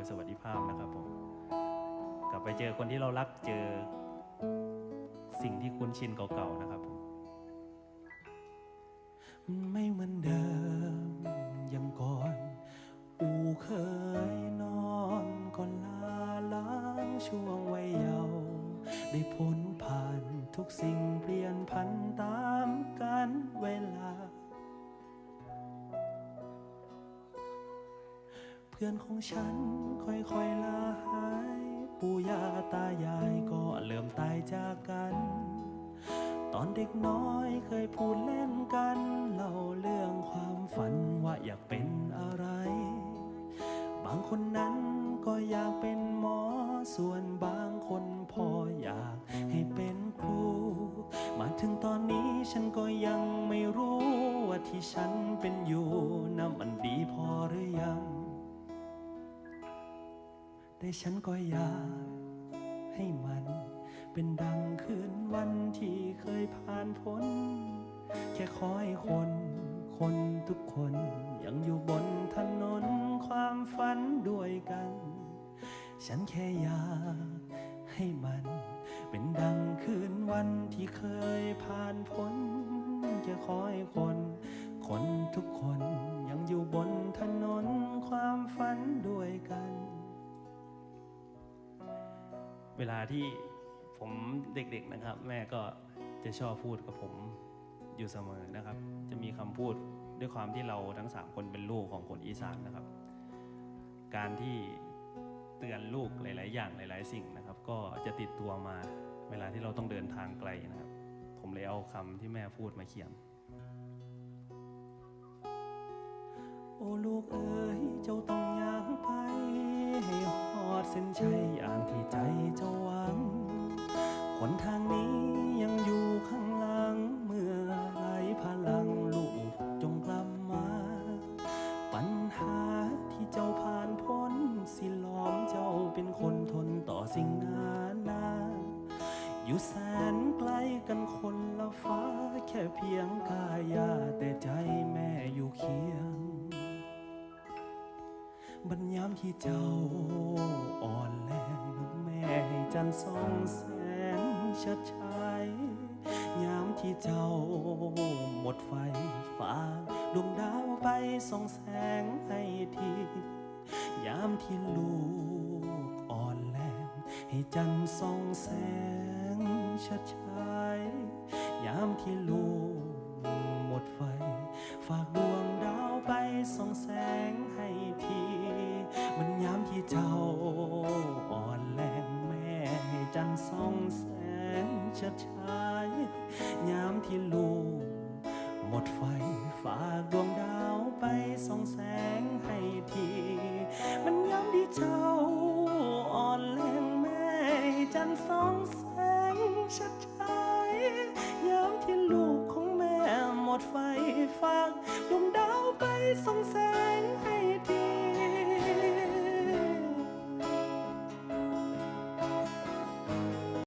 ยสวัสดิภาพนะครับผม กลับไปเจอคนที่เรารักเจอสิ่งที่คุ้นชินเก่าๆนะครับผม ไม่เหมือนเดิมยังก่อนอูเคยนอนก่อนลาล้างช่วงวัยเยาว์ได้พ้นผ่านทุกสิ่งเปลี่ยนพันตามกันเวลา พื่อนของฉันค่อยๆลาหาย ปู่ย่าตายายก็เริ่มตายจากกัน ตอนเด็กน้อยเคยพูดเล่นกันเล่าเรื่องความฝันว่าอยากเป็นอะไร บางคนนั้นก็อยากเป็นหมอ ส่วนบางคนพออยากให้เป็นครู มาถึงตอนนี้ฉันก็ยังไม่รู้ว่าที่ฉันเป็นอยู่นะมันดีพอหรือยัง แต่ฉันก็อยากให้มัน เป็นดังคืนวันที่เคยผ่านพ้น แค่ขอให้คน คนทุกคนยังอยู่บนถนนความฝันด้วยกัน ฉันแค่อยากให้มัน เป็นดังคืนวันที่เคยผ่านพ้นแค่ขอให้คน คนทุกคน เวลาที่ผมเด็กๆนะครับ แม่ก็จะชอบพูดกับผมอยู่เสมอนะครับ จะมีคำพูดด้วยความที่เราทั้งสามคนเป็นลูกของคนอีสานนะครับ การที่เตือนลูกหลาย ๆ อย่างหลาย ๆ สิ่งนะครับ ก็จะติดตัวมาเวลาที่เราต้องเดินทางไกลนะครับ ผมเลยเอาคำที่แม่พูดมาเขียน โอ้ลูกเอ๋ยเจ้าต้องย่างไป เส้นชัยอย่างที่ใจเจ้าหวังหนทางนี้ยังอยู่ข้างหลัง เมื่อไหลพลังลูกจงกลับมา ปัญหาที่เจ้าผ่านพ้น สิหลอมเจ้าเป็นคนทนต่อสิ่งนานาอยู่แสนไกลกันคนละฟ้า แค่เพียงกายาแต่ใจแม่อยู่เคียง บรรยามที่เจ้าอ่อนแรงแม่ให้จันทร์ส่องแสงชัดชายยามที่เจ้าหมดไฟฟ้าดวงดาวไปส่องแสงให้ทียามที่ลูกอ่อนแรงให้จันทร์ส่องแสงชัดชายยามที่ลูกหมดไฟฝาก อ่อนแรงแม่ให้จันทร์ส่องแสงชัดชายยามที่ลูกหมดไฟฝากดวงดาวไปส่องแสงให้ที มันยามที่เจ้าอ่อนแรงแม่จันทร์ส่องแสงชัดช